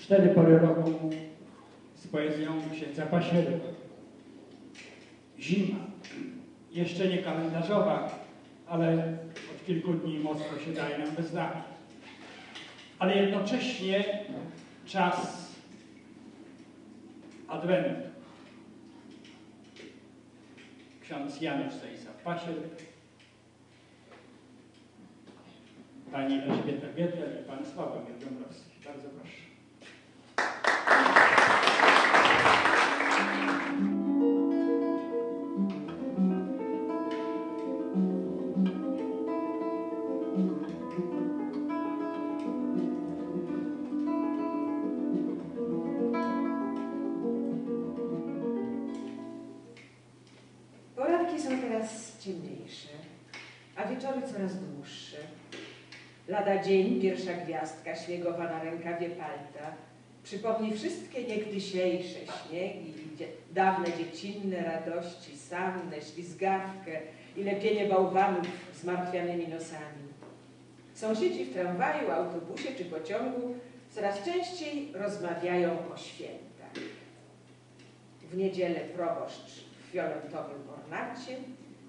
cztery pory roku z poezją księdza Pasierba. Zima, jeszcze nie kalendarzowa, ale od kilku dni mocno się daje nam we znaki. Ale jednocześnie czas Adwentu. Ksiądz Janusz Sejsa Pasierb, Pani Elżbieta Gietel Poranki są teraz ciemniejsze, a wieczory coraz dłuższe. Lada dzień, pierwsza gwiazdka śniegowa na rękawie palta przypomni wszystkie niegdysiejsze śniegi dawne dziecinne radości, sannę, ślizgawkę i lepienie bałwanów z martwianymi nosami. Sąsiedzi w tramwaju, autobusie czy pociągu coraz częściej rozmawiają o świętach. W niedzielę proboszcz fioletowym ornacie,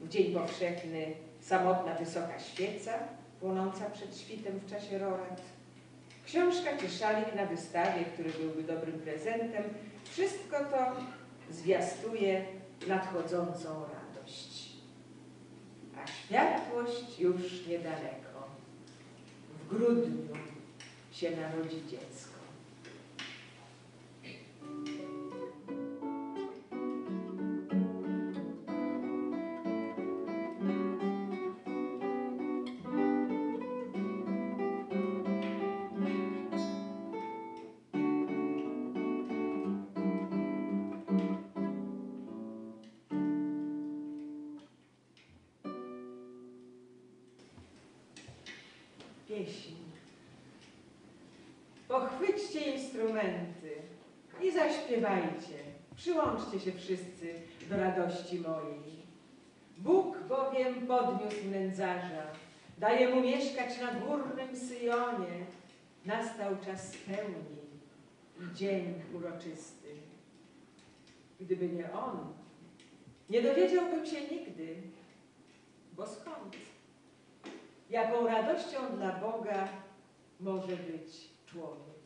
w dzień powszechny samotna wysoka świeca płonąca przed świtem w czasie rorat, książka czy szalik na wystawie, który byłby dobrym prezentem, wszystko to zwiastuje nadchodzącą radość. A światłość już niedaleko. W grudniu się narodzi dziecko. Pieśń. Pochwyćcie instrumenty i zaśpiewajcie. Przyłączcie się wszyscy do radości mojej. Bóg bowiem podniósł nędzarza, daje mu mieszkać na górnym Syjonie. Nastał czas pełni i dzień uroczysty. Gdyby nie on, nie dowiedziałbym się nigdy, bo skąd? Jaką radością dla Boga może być człowiek.